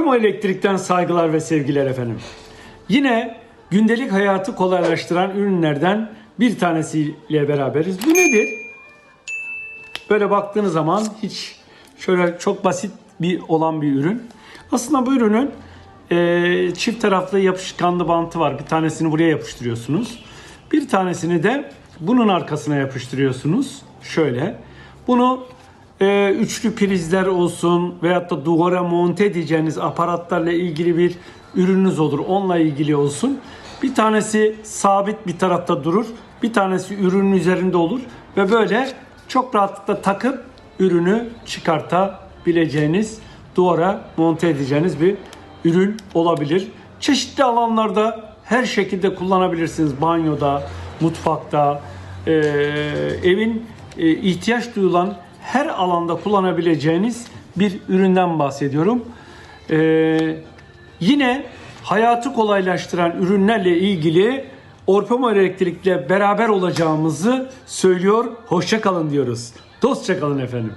Orpemo Elektrik'ten saygılar ve sevgiler efendim. Yine gündelik hayatı kolaylaştıran ürünlerden bir tanesiyle beraberiz. Bu nedir? Böyle baktığınız zaman hiç şöyle çok basit bir olan bir ürün. Aslında bu ürünün e, çift taraflı yapışkanlı bantı var. Bir tanesini buraya yapıştırıyorsunuz. Bir tanesini de bunun arkasına yapıştırıyorsunuz. Şöyle. Bunu e, üçlü prizler olsun veyahut da duvara monte edeceğiniz aparatlarla ilgili bir ürününüz olur. Onunla ilgili olsun. Bir tanesi sabit bir tarafta durur. Bir tanesi ürünün üzerinde olur. Ve böyle çok rahatlıkla takıp ürünü çıkartabileceğiniz, duvara monte edeceğiniz bir ürün olabilir. Çeşitli alanlarda her şekilde kullanabilirsiniz. Banyoda, mutfakta, eee, evin e, ihtiyaç duyulan her alanda kullanabileceğiniz bir üründen bahsediyorum. Eee, yine hayatı kolaylaştıran ürünlerle ilgili Orpemo Elektrik'le beraber olacağımızı söylüyor. Hoşça kalın diyoruz. Dostça kalın efendim.